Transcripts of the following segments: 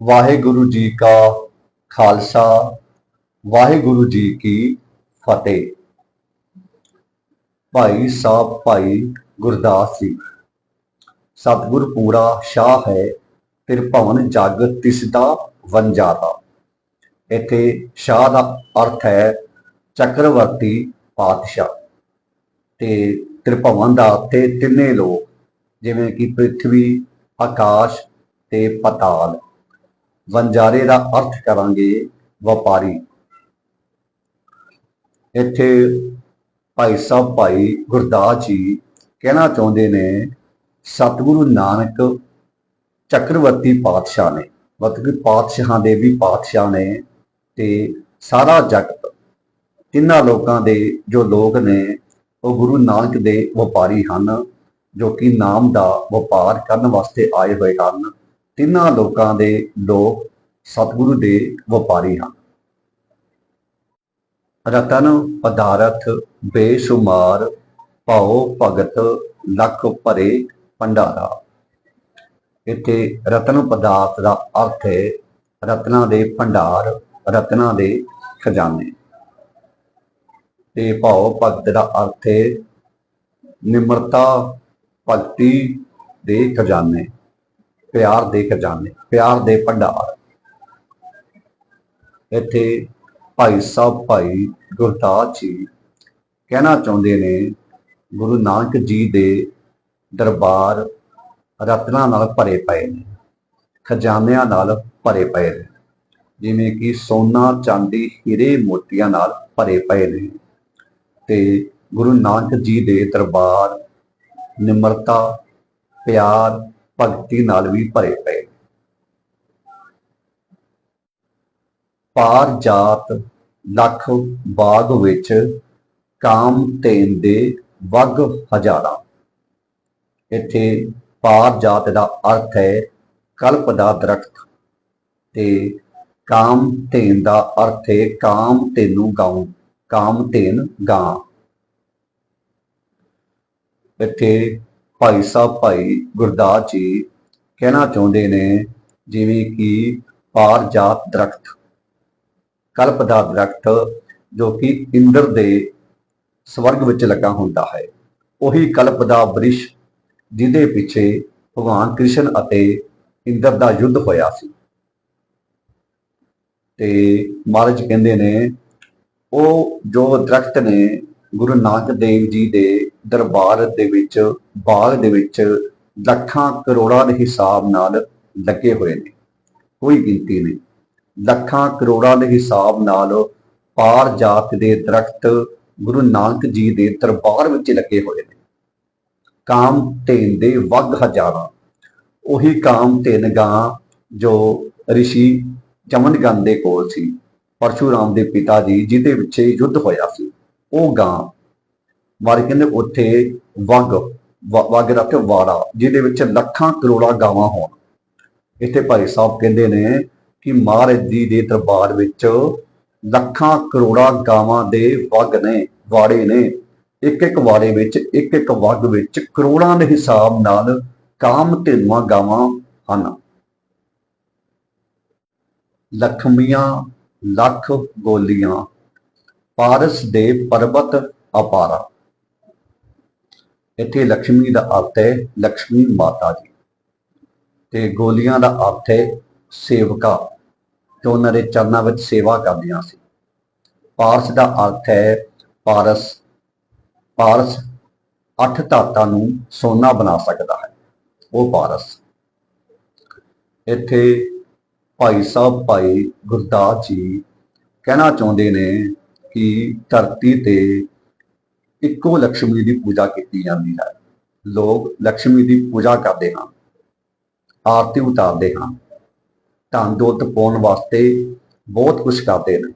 ਵਾਹਿਗੁਰੂ ਜੀ ਕਾ ਖਾਲਸਾ, ਵਾਹਿਗੁਰੂ ਜੀ ਕੀ ਫਤਿਹ। ਭਾਈ ਸਾਹਿਬ, ਭਾਈ ਗੁਰਦਾਸ ਜੀ, ਸਤਿਗੁਰ ਪੂਰਾ ਸ਼ਾਹ ਹੈ, ਫਿਰ ਭਵਨ ਜਗ ਤਿਸ ਵੰਜਾਤਾ ਇੱਥੇ ਸ਼ਾਹ ਦਾ ਅਰਥ ਹੈ ਚੱਕਰਵਰਤੀ ਪਾਤਸ਼ਾਹ ਤੇ ਤ੍ਰਿਭਵਨ ਦਾ ਤੇ ਤਿੰਨੇ ਲੋਕ, ਜਿਵੇਂ ਕਿ ਪ੍ਰਿਥਵੀ, ਆਕਾਸ਼ ਤੇ ਪਤਾਲ। ਵੰਜਾਰੇ ਦਾ ਅਰਥ ਕਰਾਂਗੇ ਵਪਾਰੀ। ਇੱਥੇ ਭਾਈ ਸਾਹਿਬ, ਭਾਈ ਗੁਰਦਾਸ ਜੀ ਕਹਿਣਾ ਚਾਹੁੰਦੇ ਨੇ, ਸਤਿਗੁਰੂ ਨਾਨਕ ਚੱਕਰਵਰਤੀ ਪਾਤਸ਼ਾਹ ਨੇ, ਮਤਲਬ ਕਿ ਪਾਤਸ਼ਾਹਾਂ ਦੇ ਵੀ ਪਾਤਸ਼ਾਹ ਨੇ ਤੇ ਸਾਰਾ ਜਗਤ, ਤਿੰਨਾਂ ਲੋਕਾਂ ਦੇ ਜੋ ਲੋਕ ਨੇ, ਉਹ ਗੁਰੂ ਨਾਨਕ ਦੇ ਵਪਾਰੀ ਹਨ, ਜੋ ਕਿ ਨਾਮ ਦਾ ਵਪਾਰ ਕਰਨ ਵਾਸਤੇ ਆਏ ਹੋਏ ਹਨ। ਤਿੰਨਾਂ ਲੋਕਾਂ ਦੇ ਲੋਕ ਸਤਿਗੁਰੂ ਦੇ ਵਪਾਰੀ ਹਨ। ਰਤਨ ਪਦਾਰਥ, ਬੇਸ਼ੁਮਾਰ, ਭਾਉ ਭਗਤ, ਲੱਖ ਭਰੇ ਭੰਡਾਰਾ। ਇੱਥੇ ਰਤਨ ਪਦਾਰਥ ਦਾ ਅਰਥ ਹੈ ਰਤਨਾਂ ਦੇ ਭੰਡਾਰ, ਰਤਨਾਂ ਦੇ ਖਜ਼ਾਨੇ। ਤੇ ਭਾਉ ਭਗਤ ਦਾ ਅਰਥ ਹੈ ਨਿਮਰਤਾ, ਭਗਤੀ ਦੇ ਖਜ਼ਾਨੇ। ਪਿਆਰ ਦੇ ਖਜ਼ਾਨੇ, ਪਿਆਰ ਦੇ ਭੰਡਾਰ। ਇੱਥੇ ਭਾਈ ਸਾਹਿਬ ਭਾਈ ਗੁਰਦਾਸ ਜੀ ਕਹਿਣਾ ਚਾਹੁੰਦੇ ਨੇ, ਗੁਰੂ ਨਾਨਕ ਜੀ ਦੇ ਦਰਬਾਰ ਰਤਨਾਂ ਨਾਲ ਭਰੇ ਪਏ ਨੇ, ਖਜ਼ਾਨਿਆਂ ਨਾਲ ਭਰੇ ਪਏ ਨੇ। ਜਿਵੇਂ ਕਿ ਸੋਨਾ, ਚਾਂਦੀ, ਹੀਰੇ ਮੋਤੀਆਂ ਨਾਲ ਭਰੇ ਪਏ ਨੇ। ਤੇ ਗੁਰੂ ਨਾਨਕ ਜੀ ਦੇ ਦਰਬਾਰ ਨਿਮਰਤਾ, ਪਿਆਰ ਭਗਤੀ ਨਾਲ ਵੀ ਭਰੇ ਪਏ। ਪਾਰ ਜਾਤ ਲੱਖ ਬਾਗ ਵਿੱਚ ਕਾਮ ਤੇਨ ਦੇ ਵਗ ਹਜ਼ਾਰਾਂ। ਇੱਥੇ ਪਾਰ ਜਾਤ ਦਾ ਅਰਥ ਹੈ ਕਲਪ ਦਾ ਦਰਖਤ ਤੇ ਕਾਮ ਤੇਨ ਦਾ ਅਰਥ ਹੈ ਕਾਮ ਤੈਨੂੰ ਗਾਉ, ਕਾਮ ਤੇਨ ਗਾਂ। ਇੱਥੇ ਭਾਈ ਸਾਹਿਬ ਭਾਈ ਗੁਰਦਾਸ ਜੀ ਕਹਿਣਾ ਚਾਹੁੰਦੇ ਨੇ, ਜਿਵੇਂ ਕਿ ਪਾਰ ਜਾਤ ਦਰਖਤ, ਕਲਪ ਦਾ ਦਰਖਤ ਜੋ ਕਿ ਇੰਦਰ ਦੇ ਸਵਰਗ ਵਿੱਚ ਲੱਗਾ ਹੁੰਦਾ ਹੈ। ਉਹੀ ਕਲਪ ਦਾ ਬ੍ਰਿਸ਼ ਜਿਹਦੇ ਪਿੱਛੇ ਭਗਵਾਨ ਕ੍ਰਿਸ਼ਨ ਅਤੇ ਇੰਦਰ ਦਾ ਯੁੱਧ ਹੋਇਆ ਸੀ। ਤੇ ਮਹਾਰਾਜ ਕਹਿੰਦੇ ਨੇ, ਉਹ ਜੋ ਦਰਖਤ ਨੇ ਗੁਰੂ ਨਾਨਕ ਦੇਵ ਜੀ ਦੇ ਦਰਬਾਰ ਦੇ ਵਿੱਚ, ਬਾਗ ਦੇ ਵਿੱਚ ਲੱਖਾਂ ਕਰੋੜਾਂ ਦੇ ਹਿਸਾਬ ਨਾਲ ਲੱਗੇ ਹੋਏ ਨੇ। ਕੋਈ ਗਿਣਤੀ ਨਹੀਂ। ਲੱਖਾਂ ਕਰੋੜਾਂ ਦੇ ਹਿਸਾਬ ਨਾਲ ਪਾਰ ਜਾਤ ਦੇ ਦਰਖਤ ਗੁਰੂ ਨਾਨਕ ਜੀ ਦੇ ਦਰਬਾਰ ਵਿੱਚ ਲੱਗੇ ਹੋਏ ਨੇ। ਕਾਮ ਤੇਨ ਦੇ ਵਗ ਹਜ਼ਾਰਾਂ। ਉਹੀ ਕਾਮ ਤੇਨ ਗਾਂ ਜੋ ਰਿਸ਼ੀ ਚਮਨਗਨ ਦੇ ਕੋਲ ਸੀ। ਪਰਸ਼ੂਰਾਮ ਦੇ ਪਿਤਾ ਜੀ, ਜਿਹਦੇ ਵਿੱਚ ਯੁੱਧ ਹੋਇਆ ਸੀ, ਉਹ ਗਾਂ ਮਾਰੇ ਕਹਿੰਦੇ ਉੱਥੇ ਵਗ, ਵ- ਵਗ ਦਾ ਤੇ ਵਾੜਾ, ਜਿਹਦੇ ਵਿੱਚ ਲੱਖਾਂ ਕਰੋੜਾਂ ਗਾਵਾਂ ਹੋਣ। ਇੱਥੇ ਭਾਈ ਸਾਹਿਬ ਕਹਿੰਦੇ ਨੇ ਕਿ ਮਹਾਰਾਜ ਜੀ ਦੇ ਦਰਬਾਰ ਵਿੱਚ ਲੱਖਾਂ ਕਰੋੜਾਂ ਗਾਵਾਂ ਦੇ ਵਗ ਨੇ, ਵਾੜੇ ਨੇ। ਇੱਕ ਇੱਕ ਵਾੜੇ ਵਿੱਚ ਇੱਕ ਇੱਕ ਵਗ ਵਿੱਚ ਕਰੋੜਾਂ ਦੇ ਹਿਸਾਬ ਨਾਲ ਕਾਮ ਧੇਨੂਆਂ ਗਾਵਾਂ ਹਨ। ਲਖਮੀਆਂ, ਲੱਖ ਗੋਲੀਆਂ ਪਾਰਸ ਦੇ ਪਰਬਤ ਅਪਾਰਾ। ਇੱਥੇ ਲక్ష్ਮੀ ਦਾ ਅਰਥ ਹੈ ਲక్ష్ਮੀ ਮਾਤਾ ਜੀ। ਤੇ ਗੋਲੀਆਂ ਦਾ ਅਰਥ ਹੈ, ਸੇਵਕਾ। ਤੇ ਉਹਨਾਂ ਦੇ ਚਰਨਾਂ ਵਿੱਚ ਸੇਵਾ ਕਰਦੀਆਂ ਸੀ। ਪਾਰਸ ਦਾ ਅਰਥ ਹੈ, ਪਾਰਸ ਪਾਰਸ ਅੱਠ ਧਾਤਾਂ ਨੂੰ ਸੋਨਾ ਬਣਾ ਸਕਦਾ ਹੈ। ਉਹ ਪਾਰਸ। ਇੱਥੇ ਭਾਈ ਸਾਹਿਬ, ਭਾਈ ਗੁਰਦਾਸ ਜੀ ਕਹਿਣਾ ਚਾਹੁੰਦੇ ਨੇ ਕਿ ਧਰਤੀ ਤੇ ਇੱਕੋ ਲక్ష్ਮੀ ਦੀ ਪੂਜਾ ਕੀਤੀ ਜਾਂਦੀ ਹੈ। ਲੋਕ ਲక్ష్ਮੀ ਦੀ ਪੂਜਾ ਕਰਦੇ ਹਨ ਆਰਤੀ ਉਤਾਰਦੇ ਹਾਂ। ਧਨ ਦੌਲਤ ਪਾਉਣ ਵਾਸਤੇ ਬਹੁਤ ਕੁਝ ਕਰਦੇ ਨੇ।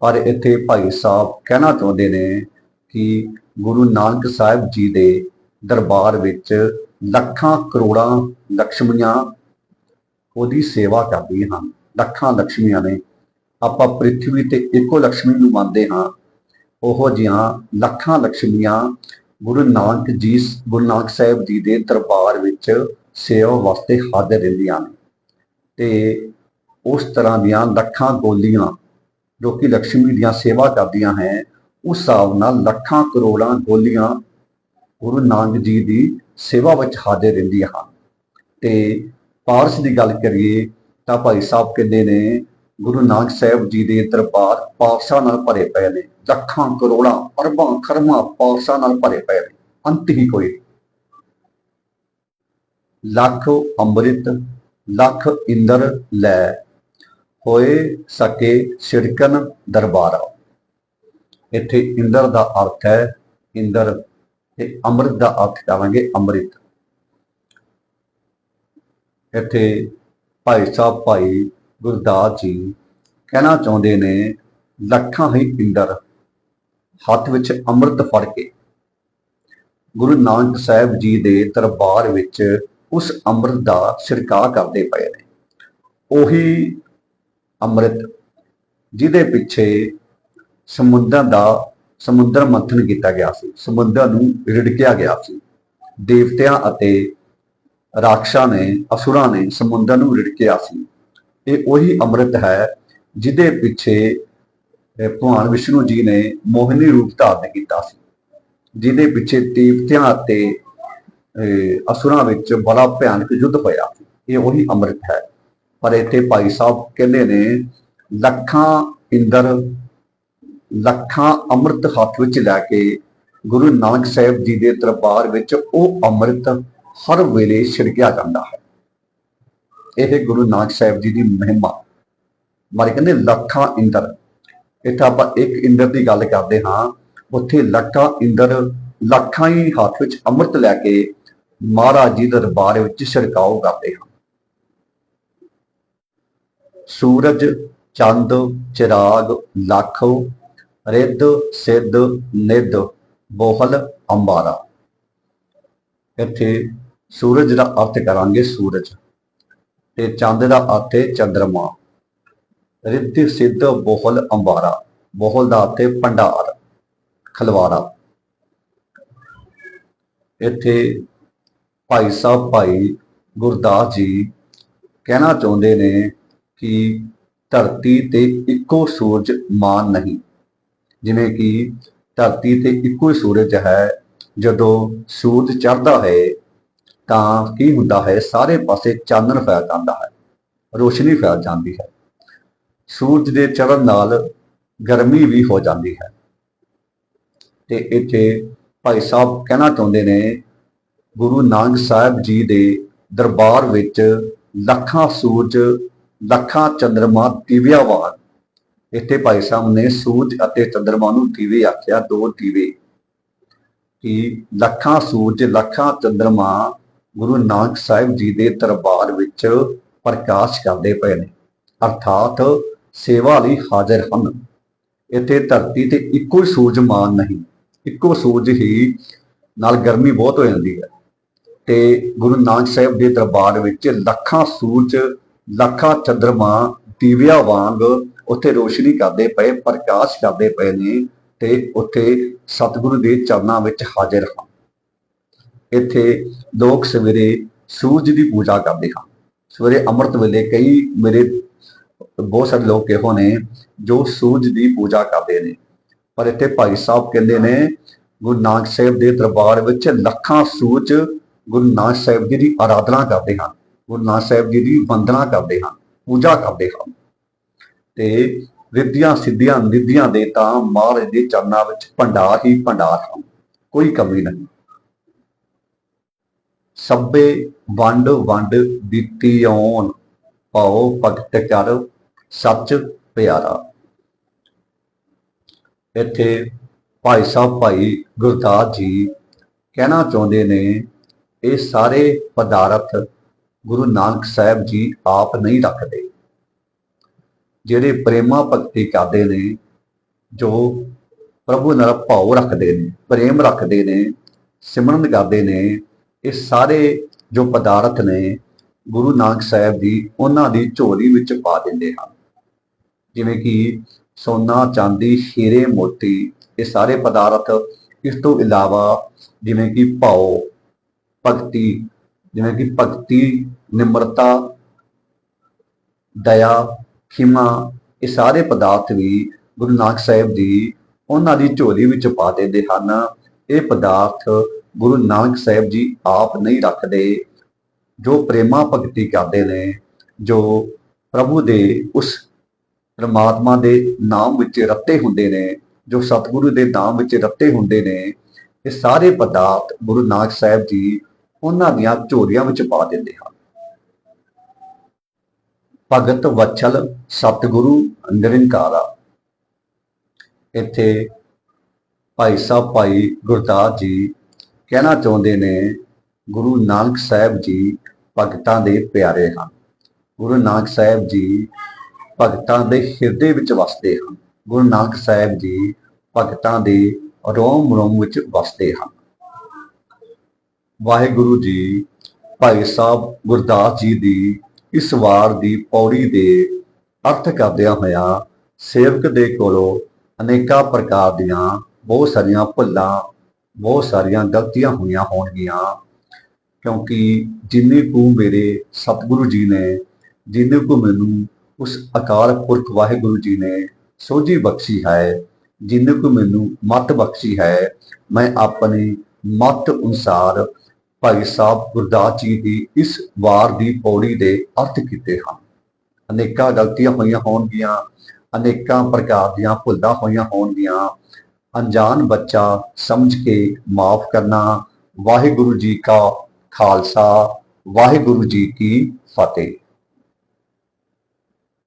ਪਰ ਇੱਥੇ ਭਾਈ ਸਾਹਿਬ ਕਹਿਣਾ ਚਾਹੁੰਦੇ ਨੇ ਕਿ ਗੁਰੂ ਨਾਨਕ ਸਾਹਿਬ ਜੀ ਦੇ ਦਰਬਾਰ ਵਿੱਚ ਲੱਖਾਂ ਕਰੋੜਾਂ ਲక్ష్ਮੀਆਂ ਉਹਦੀ ਸੇਵਾ ਕਰਦੀਆਂ ਹਨ। ਲੱਖਾਂ ਲక్ష్ਮੀਆਂ ਨੇ ਆਪਾਂ ਪ੍ਰithvi ਤੇ ਇੱਕੋ ਲక్ష్ਮੀ ਨੂੰ ਮੰਨਦੇ ਹਾਂ ਉਹ ਜਿਹਾਂ ਲੱਖਾਂ ਲక్ష్ਮੀਆਂ ਗੁਰੂ ਨਾਨਕ ਜੀ ਗੁਰੂ ਨਾਨਕ ਸਾਹਿਬ ਜੀ ਦੇ ਦਰਬਾਰ ਵਿੱਚ ਸੇਵਾ ਵਾਸਤੇ ਹਾਜ਼ਰ ਰਹਿੰਦੀਆਂ ਨੇ। ਤੇ ਉਸ ਤਰ੍ਹਾਂ ਦੀਆਂ ਲੱਖਾਂ ਗੋਲੀਆਂ ਜੋ ਕਿ ਲక్ష్ਮੀ ਦੀਆਂ ਸੇਵਾ ਕਰਦੀਆਂ ਹੈ, ਉਸ ਹਿਸਾਬ ਨਾਲ ਲੱਖਾਂ ਕਰੋੜਾਂ ਗੋਲੀਆਂ ਗੁਰੂ ਨਾਨਕ ਜੀ ਦੀ ਸੇਵਾ ਵਿੱਚ ਹਾਜ਼ਰ ਰਹਿੰਦੀਆਂ ਹਨ। ਤੇ ਪਾਰਸ ਦੀ ਗੱਲ ਕਰੀਏ ਤਾਂ ਭਾਈ ਸਾਹਿਬ ਕਹਿੰਦੇ ਨੇ ਗੁਰੂ ਨਾਨਕ ਸਾਹਿਬ ਜੀ ਦੇ ਦਰਬਾਰ ਪਾਰਸਾਂ ਨਾਲ ਭਰੇ ਪਏ ਨੇ। ਲੱਖਾਂ, ਕਰੋੜਾਂ, ਅਰਬਾਂ ਖਰਮਾਂ ਪਾਰਸਾਂ ਨਾਲ ਭਰੇ ਪਏ ਨੇ। ਅੰਤ ਹੀ ਕੋਈ ਲੱਖ ਅੰਮ੍ਰਿਤ, ਲੱਖ ਇੰਦਰ ਲੈ ਹੋਏ ਸਕੇ ਛਿੜਕਨ ਦਰਬਾਰਾ। ਇੱਥੇ ਇੰਦਰ ਦਾ ਅਰਥ ਹੈ ਇੰਦਰ ਤੇ ਅੰਮ੍ਰਿਤ ਦਾ ਅਰਥ ਕਰਾਂਗੇ ਅੰਮ੍ਰਿਤ। ਇੱਥੇ ਭਾਈ ਸਾਹਿਬ, ਭਾਈ ਗੁਰਦਾਸ ਜੀ ਕਹਿਣਾ ਚਾਹੁੰਦੇ ਨੇ, ਲੱਖਾਂ ਹੀ ਇੰਦਰ ਹੱਥ ਵਿੱਚ ਅੰਮ੍ਰਿਤ ਫੜ ਕੇ। ਗੁਰੂ ਨਾਨਕ ਸਾਹਿਬ ਜੀ ਦੇ ਦਰਬਾਰ ਵਿੱਚ ਉਸ ਅੰਮ੍ਰਿਤ ਦਾ ਛਿੜਕਾਅ ਕਰਦੇ ਪਏ ਨੇ। ਉਹੀ ਅੰਮ੍ਰਿਤ ਜਿਹਦੇ ਪਿੱਛੇ ਸਮੁੰਦਰ ਦਾ, ਸਮੁੰਦਰ ਮੰਥਨ ਕੀਤਾ ਗਿਆ ਸੀ। ਸਮੁੰਦਰ ਨੂੰ ਰਿੜਕਿਆ ਗਿਆ ਸੀ। ਦੇਵਤਿਆਂ ਅਤੇ ਰਾਖਸ਼ਾਂ ਨੇ, ਅਸੁਰਾਂ ਨੇ ਸਮੁੰਦਰ ਨੂੰ ਰਿੜਕਿਆ ਸੀ। ਇਹ ਉਹੀ ਅੰਮ੍ਰਿਤ ਹੈ ਜਿਹਦੇ ਪਿੱਛੇ ਭਗਵਾਨ ਵਿਸ਼ਨੂੰ ਜੀ ਨੇ ਮੋਹਿਨੀ ਰੂਪ ਧਾਰਨ ਕੀਤਾ ਸੀ ਜਿਹਦੇ ਪਿੱਛੇ ਦੇਵਤਿਆਂ ਅਤੇ ਅਹ, ਅਸੁਰਾਂ ਵਿੱਚ ਬੜਾ ਭਿਆਨਕ ਯੁੱਧ ਹੋਇਆ। ਸੀ ਇਹ ਉਹੀ ਅੰਮ੍ਰਿਤ ਹੈ। ਪਰ ਇੱਥੇ ਭਾਈ ਸਾਹਿਬ ਕਹਿੰਦੇ ਨੇ ਲੱਖਾਂ ਇੰਦਰ ਲੱਖਾਂ ਅੰਮ੍ਰਿਤ ਹੱਥ ਵਿੱਚ ਲੈ ਕੇ ਗੁਰੂ ਨਾਨਕ ਸਾਹਿਬ ਜੀ ਦੇ ਦਰਬਾਰ ਵਿੱਚ ਉਹ ਅੰਮ੍ਰਿਤ ਹਰ ਵੇਲੇ ਛਿੜਕਿਆ ਜਾਂਦਾ ਹੈ। ਇਹ ਗੁਰੂ ਨਾਨਕ ਸਾਹਿਬ ਜੀ ਦੀ ਮਹਿਮਾ। ਮਾਰੇ ਕਹਿੰਦੇ ਲੱਖਾਂ ਇੰਦਰ। ਇੱਥੇ ਆਪਾਂ ਇੱਕ ਇੰਦਰ ਦੀ ਗੱਲ ਕਰਦੇ ਹਾਂ। ਉੱਥੇ ਲੱਖਾਂ ਇੰਦਰ ਲੱਖਾਂ ਹੀ ਹੱਥ ਵਿੱਚ ਅੰਮ੍ਰਿਤ ਲੈ ਕੇ ਮਹਾਰਾਜ ਜੀ ਦੇ ਦਰਬਾਰ ਵਿੱਚ ਛਿੜਕਾਓ ਕਰਦੇ ਹਨ। ਸੂਰਜ, ਚੰਦ, ਚਿਰਾਗ, ਲੱਖ, ਰਿੱਧ, ਸਿੱਧ, ਨਿੱਧ, ਬੋਹਲ, ਅੰਬਾਰਾ। ਇੱਥੇ ਸੂਰਜ ਦਾ ਅਰਥ ਕਰਾਂਗੇ ਸੂਰਜ। ਤੇ ਚੰਦ ਦਾ ਅਰਥ ਚੰਦਰਮਾ। ਰਿੱਧ ਸਿੱਧ ਬੋਹਲ ਅੰਬਾਰਾ, ਬੋਹਲ ਦਾ ਅਰਥ ਭੰਡਾਰ, ਖਲਵਾਰਾ। ਇੱਥੇ ਭਾਈ ਸਾਹਿਬ, ਭਾਈ ਗੁਰਦਾਸ ਜੀ ਕਹਿਣਾ ਚਾਹੁੰਦੇ ਨੇ ਕਿ ਧਰਤੀ ਤੇ ਇੱਕੋ ਸੂਰਜ ਮਾਨ ਨਹੀਂ। ਜਿਵੇਂ ਕਿ ਧਰਤੀ ਤੇ ਇੱਕੋ ਹੀ ਸੂਰਜ ਹੈ, ਜਦੋਂ ਸੂਰਜ ਚੜ੍ਹਦਾ ਹੈ ਤਾਂ ਕੀ ਹੁੰਦਾ ਹੈ, ਸਾਰੇ ਪਾਸੇ ਚਾਨਣ ਫੈਲ ਜਾਂਦਾ ਹੈ, ਰੋਸ਼ਨੀ ਫੈਲ ਜਾਂਦੀ ਹੈ। ਸੂਰਜ ਦੇ ਚੜ੍ਹਨ ਨਾਲ ਗਰਮੀ ਵੀ ਹੋ ਜਾਂਦੀ ਹੈ। ਤੇ ਇੱਥੇ ਭਾਈ ਸਾਹਿਬ ਕਹਿਣਾ ਚਾਹੁੰਦੇ ਨੇ, ਗੁਰੂ ਨਾਨਕ ਸਾਹਿਬ ਜੀ ਦੇ ਦਰਬਾਰ ਵਿੱਚ ਲੱਖਾਂ ਸੂਰਜ, ਲੱਖਾਂ ਚੰਦਰਮਾ ਦੀਵਿਆਂ ਇੱਥੇ ਭਾਈ ਸਾਹਿਬ ਨੇ ਸੂਰਜ ਅਤੇ ਚੰਦਰਮਾ ਨੂੰ ਦੀਵੇ ਆਖਿਆ, ਦੋ ਦੀਵੇ ਕਿ ਲੱਖਾਂ ਸੂਰਜ, ਲੱਖਾਂ ਚੰਦਰਮਾ ਗੁਰੂ ਨਾਨਕ ਸਾਹਿਬ ਜੀ ਦੇ ਦਰਬਾਰ ਵਿੱਚ ਪ੍ਰਕਾਸ਼ ਕਰਦੇ ਪਏ ਨੇ। ਅਰਥਾਤ ਸੇਵਾ ਲਈ ਹਾਜ਼ਰ ਹਨ। ਇੱਥੇ ਧਰਤੀ ਤੇ ਇੱਕੋ ਹੀ ਸੂਰਜ ਮਾਨ ਨਹੀਂ, ਇੱਕੋ ਸੂਰਜ ਹੀ ਨਾਲ ਗਰਮੀ ਬਹੁਤ ਹੋ ਜਾਂਦੀ ਹੈ। ਤੇ ਗੁਰੂ ਨਾਨਕ ਸਾਹਿਬ ਦੇ ਦਰਬਾਰ ਵਿੱਚ ਲੱਖਾਂ ਸੂਰਜ, ਲੱਖਾਂ ਚੰਦਰਮਾ, ਦੀਵਿਆਂ ਵਾਂਗ ਉੱਥੇ ਰੋਸ਼ਨੀ ਕਰਦੇ ਪਏ, ਪ੍ਰਕਾਸ਼ ਕਰਦੇ ਪਏ ਨੇ ਤੇ ਉੱਥੇ ਸਤਿਗੁਰੂ ਦੇ ਚਰਨਾਂ ਵਿੱਚ ਹਾਜ਼ਰ ਹਨ। ਇੱਥੇ ਲੋਕ ਸਵੇਰੇ ਸੂਰਜ ਦੀ ਪੂਜਾ ਕਰਦੇ ਹਨ ਸਵੇਰੇ ਅੰਮ੍ਰਿਤ ਵੇਲੇ ਕਈ ਮੇਰੇ ਬਹੁਤ ਸਾਰੇ ਲੋਕ ਇਹੋ ਨੇ ਜੋ ਸੂਰਜ ਦੀ ਪੂਜਾ ਕਰਦੇ ਨੇ। ਪਰ ਇੱਥੇ ਭਾਈ ਸਾਹਿਬ ਕਹਿੰਦੇ ਨੇ, ਗੁਰੂ ਨਾਨਕ ਸਾਹਿਬ ਦੇ ਦਰਬਾਰ ਵਿੱਚ ਲੱਖਾਂ ਸੂਰਜ ਗੁਰੂ ਨਾਨਕ ਸਾਹਿਬ ਜੀ ਦੀ ਆਰਾਧਨਾ ਕਰਦੇ ਹਨ ਗੁਰੂ ਨਾਨਕ ਸਾਹਿਬ ਜੀ ਦੀ ਵੰਦਨਾ ਕਰਦੇ ਹਨ ਪੂਜਾ ਕਰਦੇ ਹਨ ਤੇ ਰਿੱਧੀਆਂ ਸਿੱਧੀਆਂ, ਨਿਧੀਆਂ ਦੇ ਤਾਂ ਮਹਾਰਾਜ ਦੇ ਚਰਨਾਂ ਵਿੱਚ ਭੰਡਾਰ ਹੀ ਭੰਡਾਰ ਹਨ, ਕੋਈ ਕਮੀ ਨਹੀਂ। ਸਭੇ ਵੰਡ ਵੰਡ ਦਿੱਤੀ ਆਉਣ। ਪਾਓ ਭਗਤ ਕਰ ਸੱਚ ਪਿਆਰਾ। ਇੱਥੇ ਭਾਈ ਸਾਹਿਬ ਭਾਈ ਗੁਰਦਾਸ ਜੀ ਕਹਿਣਾ ਚਾਹੁੰਦੇ ਨੇ, ਇਹ ਸਾਰੇ ਪਦਾਰਥ ਗੁਰੂ ਨਾਨਕ ਸਾਹਿਬ ਜੀ ਆਪ ਨਹੀਂ ਰੱਖਦੇ। ਜਿਹੜੇ ਪ੍ਰੇਮਾ ਭਗਤੀ ਕਰਦੇ ਨੇ, ਜੋ ਪ੍ਰਭੂ ਨਾਲ ਭਾਵ ਰੱਖਦੇ ਨੇ, ਪ੍ਰੇਮ ਰੱਖਦੇ ਨੇ, ਸਿਮਰਨ ਕਰਦੇ ਨੇ ਇਹ ਸਾਰੇ ਜੋ ਪਦਾਰਥ ਨੇ, ਗੁਰੂ ਨਾਨਕ ਸਾਹਿਬ ਜੀ ਉਹਨਾਂ ਦੀ ਝੋਲੀ ਵਿੱਚ ਪਾ ਦਿੰਦੇ ਹਨ। ਜਿਵੇਂ ਕਿ ਸੋਨਾ, ਚਾਂਦੀ, ਹੀਰੇ, ਮੋਤੀ, ਇਹ ਸਾਰੇ ਪਦਾਰਥ ਇਸ ਤੋਂ ਇਲਾਵਾ ਜਿਵੇਂ ਕਿ ਭਾਉ, ਭਗਤੀ, ਜਿਵੇਂ ਕਿ ਭਗਤੀ, ਨਿਮਰਤਾ, ਦਇਆ, ਖਿਮਾ, ਇਹ ਸਾਰੇ ਪਦਾਰਥ ਵੀ ਗੁਰੂ ਨਾਨਕ ਸਾਹਿਬ ਜੀ ਉਹਨਾਂ ਦੀ ਝੋਲੀ ਵਿੱਚ ਪਾ ਦਿੰਦੇ ਹਨ। ਇਹ ਪਦਾਰਥ ਗੁਰੂ ਨਾਨਕ ਸਾਹਿਬ ਜੀ ਆਪ ਨਹੀਂ ਰੱਖਦੇ, ਜੋ ਪ੍ਰੇਮਾ ਭਗਤੀ ਕਰਦੇ ਨੇ, ਜੋ ਪ੍ਰਭੂ ਦੇ ਉਸ ਪਰਮਾਤਮਾ ਦੇ ਨਾਮ ਵਿੱਚ ਰੱਤੇ ਹੁੰਦੇ ਨੇ, ਜੋ ਸਤਿਗੁਰੂ ਦੇ ਨਾਮ ਵਿੱਚ ਰੱਤੇ ਹੁੰਦੇ ਨੇ, ਇਹ ਸਾਰੇ ਪਦਾਰਥ ਗੁਰੂ ਨਾਨਕ ਸਾਹਿਬ ਜੀ ਉਹਨਾਂ ਦੀਆਂ ਝੋਲੀਆਂ ਵਿੱਚ ਪਾ ਦਿੰਦੇ ਹਨ। ਭਗਤ ਵਛਲ ਸਤਿਗੁਰੂ ਨਿਰੰਕਾਰਾ। ਇੱਥੇ ਭਾਈ ਸਾਹਿਬ, ਭਾਈ ਗੁਰਦਾਸ ਜੀ ਕਹਿਣਾ ਚਾਹੁੰਦੇ ਨੇ, ਗੁਰੂ ਨਾਨਕ ਸਾਹਿਬ ਜੀ ਭਗਤਾਂ ਦੇ ਪਿਆਰੇ ਹਨ। ਗੁਰੂ ਨਾਨਕ ਸਾਹਿਬ ਜੀ ਭਗਤਾਂ ਦੇ ਹਿਰਦੇ ਵਿੱਚ ਵਸਦੇ ਹਨ। ਗੁਰੂ ਨਾਨਕ ਸਾਹਿਬ ਜੀ ਭਗਤਾਂ ਦੇ ਰੋਮ ਰੋਮ ਵਿੱਚ ਵਸਦੇ ਹਨ। ਵਾਹਿਗੁਰੂ ਜੀ, ਭਾਈ ਸਾਹਿਬ ਗੁਰਦਾਸ ਜੀ ਦੀ ਇਸ ਵਾਰ ਦੀ ਪੌੜੀ ਦੇ ਅਰਥ ਕਰਦਿਆਂ ਹੋਇਆ ਸੇਵਕ ਦੇ ਕੋਲੋਂ ਅਨੇਕਾਂ ਪ੍ਰਕਾਰ ਦੀਆਂ ਬਹੁਤ ਸਾਰੀਆਂ ਭੁੱਲਾਂ ਬਹੁਤ ਸਾਰੀਆਂ ਗਲਤੀਆਂ ਹੋਈਆਂ ਹੋਣਗੀਆਂ। ਕਿਉਂਕਿ ਜਿੰਨੇ ਕੁ ਮੇਰੇ ਸਤਿਗੁਰੂ ਜੀ ਨੇ, ਜਿੰਨੇ ਕੁ ਮੈਨੂੰ ਉਸ ਅਕਾਲ ਪੁਰਖ ਵਾਹਿਗੁਰੂ ਜੀ ਨੇ ਸੋਝੀ ਬਖਸ਼ੀ ਹੈ, ਜਿੰਨੇ ਕੁ ਮੈਨੂੰ ਮਤ ਬਖਸ਼ੀ ਹੈ, ਮੈਂ ਆਪਣੇ ਮਤ ਅਨੁਸਾਰ ਭਾਈ ਸਾਹਿਬ ਗੁਰਦਾਸ ਜੀ ਦੀ ਇਸ ਵਾਰ ਦੀ ਪੌੜੀ ਦੇ ਅਰਥ ਕੀਤੇ ਹਨ। ਅਨੇਕਾਂ ਗਲਤੀਆਂ ਹੋਈਆਂ ਹੋਣਗੀਆਂ, ਅਨੇਕਾਂ ਪ੍ਰਕਾਰ ਦੀਆਂ ਭੁੱਲਾਂ ਹੋਈਆਂ ਹੋਣਗੀਆਂ ਅਣਜਾਣ ਬੱਚਾ ਸਮਝ ਕੇ ਮਾਫ ਕਰਨਾ। ਵਾਹਿਗੁਰੂ ਜੀ ਕਾ ਖਾਲਸਾ ਵਾਹਿਗੁਰੂ ਜੀ ਕੀ ਫਤਿਹ।